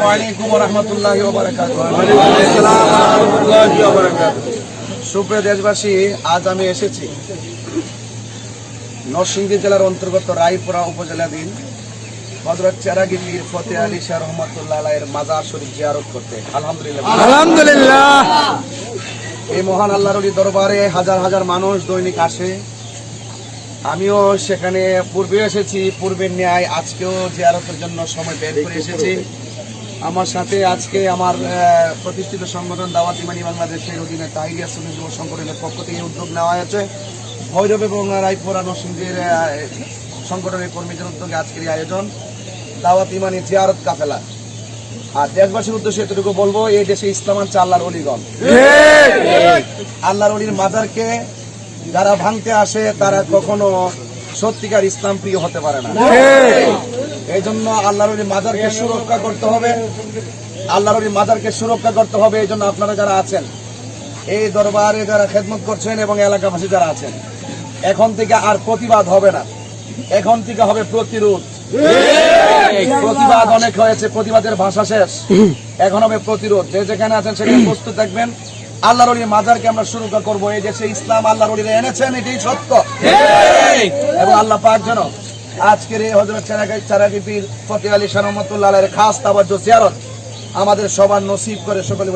আসসালামু আলাইকুম রহমতুল্লাহি সুপ্রিয় দেশবাসী আজ আমি এসেছি নরসিংদী জেলার অন্তর্গত রায়পুরা উপজেলাধীন হজরত চেরাগি পীর ফতে আলী শাহ রহমতুল্লাহ আলাইয়ের মাজার শরীফ জিয়ারত করতে। আলহামদুলিল্লাহ। আলহামদুলিল্লাহ। এই মহান আল্লাহর দরবারে হাজার হাজার মানুষ দৈনিক আসে। আমিও সেখানে পূর্বে এসেছি পূর্বের ন্যায় আজকেও জিয়ারতের জন্য সময় বের করে এসেছি। আমার সাথে আজকে আমার প্রতিষ্ঠিত সংগঠন দাওয়াত ইমানি বাংলাদেশের অধীনে তাহিরিয়া সুন্নি যুব সংগঠনের পক্ষ থেকে উদ্যোগ নেওয়া হয়েছে। ভৈরব এবং রায়পুরা নরসিংদীর সংগঠনের কর্মীদের উদ্যোগে আজকের আয়োজন। দাওয়াত ইমানি জিয়ারত কাফেলা। আর দেশবাসীর উদ্দেশ্যে এতটুকু বলব, এই দেশে ইসলাম আনছে আল্লাহর অলিগণ। আল্লাহর অলির মাজারকে যারা ভাঙতে আসে, তারা কখনো সত্যিকার ইসলাম প্রিয় হতে পারে না। এই জন্য আল্লাহর মাজারকে সুরক্ষা করতে হবে। আল্লাহর মাজারকে সুরক্ষা করতে হবে এই জন্য আপনারা যারা আছেন এই দরবারে যারা খেদমত করছেন এবং এলাকাবাসী যারা আছেন এখন থেকে আর প্রতিবাদ হবে না। এখন থেকে হবে প্রতিরোধ। প্রতিবাদ অনেক হয়েছে প্রতিবাদের ভাষা শেষ। এখন হবে প্রতিরোধ। যে যেখানে আছেন সেখানে প্রস্তুত থাকবেন। আল্লাহর মাজারকে আমরা সুরক্ষা করব। এই দেশে ইসলাম আল্লাহর এনেছেন এটাই সত্য। এবং আল্লাহ পাক যেন আজকের এই হজরত চারাগাই চারাগিপির পীর ফতে আলী সালামতুল্লাহ খাস তাবাজ্য জিয়ারত আমাদের সবার নসিব করে সকলে